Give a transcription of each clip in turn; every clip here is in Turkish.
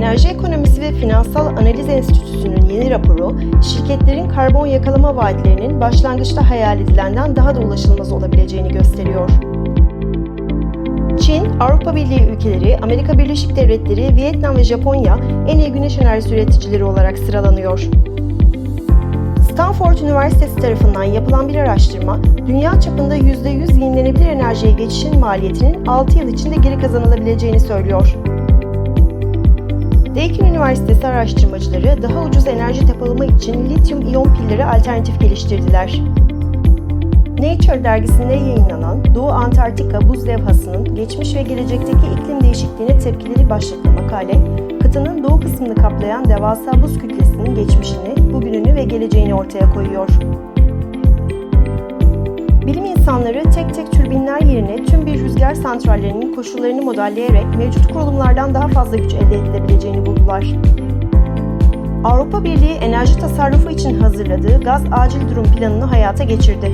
Enerji Ekonomisi ve Finansal Analiz Enstitüsü'nün yeni raporu, şirketlerin karbon yakalama vaatlerinin başlangıçta hayal edilenden daha da ulaşılmaz olabileceğini gösteriyor. Çin, Avrupa Birliği ülkeleri, Amerika Birleşik Devletleri, Vietnam ve Japonya en iyi güneş enerjisi üreticileri olarak sıralanıyor. Stanford Üniversitesi tarafından yapılan bir araştırma, dünya çapında %100 yenilenebilir enerjiye geçişin maliyetinin 6 yıl içinde geri kazanılabileceğini söylüyor. Deikin Üniversitesi araştırmacıları daha ucuz enerji depolama için lityum iyon pilleri alternatif geliştirdiler. Nature dergisinde yayınlanan Doğu Antarktika buz levhasının geçmiş ve gelecekteki iklim değişikliğine tepkileri başlıklı makale, kıtanın doğu kısmını kaplayan devasa buz kütlesinin geçmişini, bugününü ve geleceğini ortaya koyuyor. Bilim insanları tek tek türbinler yerine tüm bir rüzgar santrallerinin koşullarını modelleyerek mevcut kurulumlardan daha fazla güç elde edilebileceğini buldular. Avrupa Birliği enerji tasarrufu için hazırladığı gaz acil durum planını hayata geçirdi.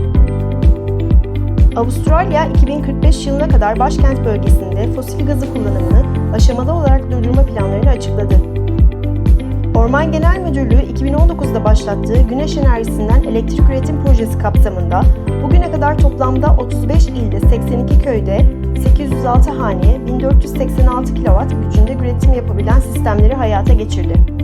Avustralya 2045 yılına kadar başkent bölgesinde fosil gazı kullanımını aşamalı olarak durdurma planlarını açıkladı. Orman Genel Müdürlüğü 2019'da başlattığı güneş enerjisinden elektrik üretim projesi kapsamında bugüne kadar toplamda 35 ilde 82 köyde 806 haneye 1486 kW gücünde üretim yapabilen sistemleri hayata geçirdi.